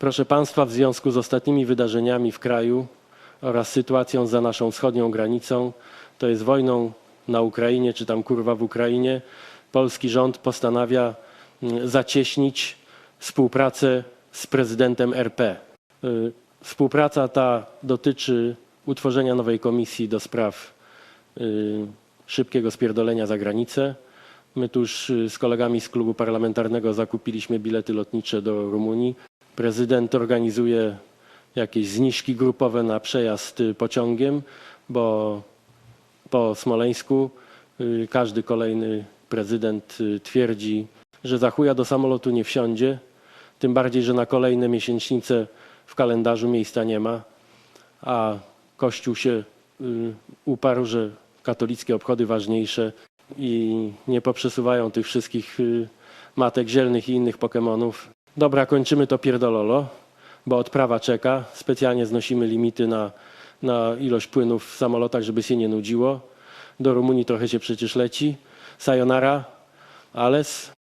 Proszę Państwa, w związku z ostatnimi wydarzeniami w kraju oraz sytuacją za naszą wschodnią granicą, to jest wojną na Ukrainie, czy tam kurwa w Ukrainie, polski rząd postanawia mm, zacieśnić współpracę z prezydentem RP. Y, Współpraca ta dotyczy utworzenia nowej komisji do spraw y, szybkiego spierdolenia za granicę. My tuż y, z kolegami z klubu parlamentarnego zakupiliśmy bilety lotnicze do Rumunii. Prezydent organizuje jakieś zniżki grupowe na przejazd y, pociągiem, bo po Smoleńsku y, każdy kolejny prezydent y, twierdzi, że za chuja do samolotu nie wsiądzie, tym bardziej, że na kolejne miesięcznice w kalendarzu miejsca nie ma, a Kościół się uparł, że katolickie obchody ważniejsze i nie poprzesuwają tych wszystkich matek zielnych i innych Pokemonów. Dobra, kończymy to pierdololo, bo odprawa czeka. Specjalnie znosimy limity na, na ilość płynów w samolotach, żeby się nie nudziło. Do Rumunii trochę się przecież leci. Sayonara, Ales.